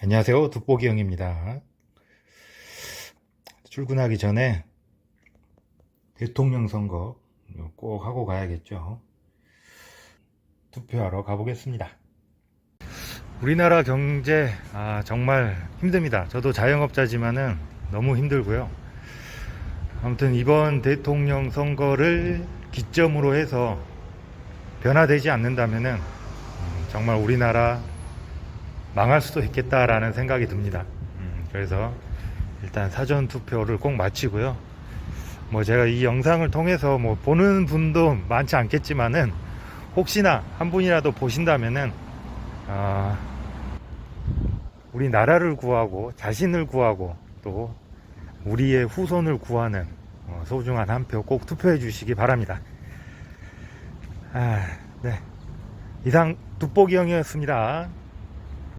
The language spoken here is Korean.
안녕하세요. 돋보기 형입니다. 출근하기 전에 대통령 선거 꼭 하고 가야겠죠. 투표하러 가보겠습니다. 우리나라 경제 아, 정말 힘듭니다. 저도 자영업자지만은 너무 힘들고요. 아무튼 이번 대통령 선거를 기점으로 해서 변화되지 않는다면은 음, 정말 우리나라 망할 수도 있겠다라는 생각이 듭니다. 음, 그래서 일단 사전 투표를 꼭 마치고요. 뭐 제가 이 영상을 통해서 뭐 보는 분도 많지 않겠지만은 혹시나 한 분이라도 보신다면은 아, 우리 나라를 구하고 자신을 구하고 또 우리의 후손을 구하는 어, 소중한 한 표 꼭 투표해 주시기 바랍니다. 아, 네. 이상 돋보기 형이었습니다.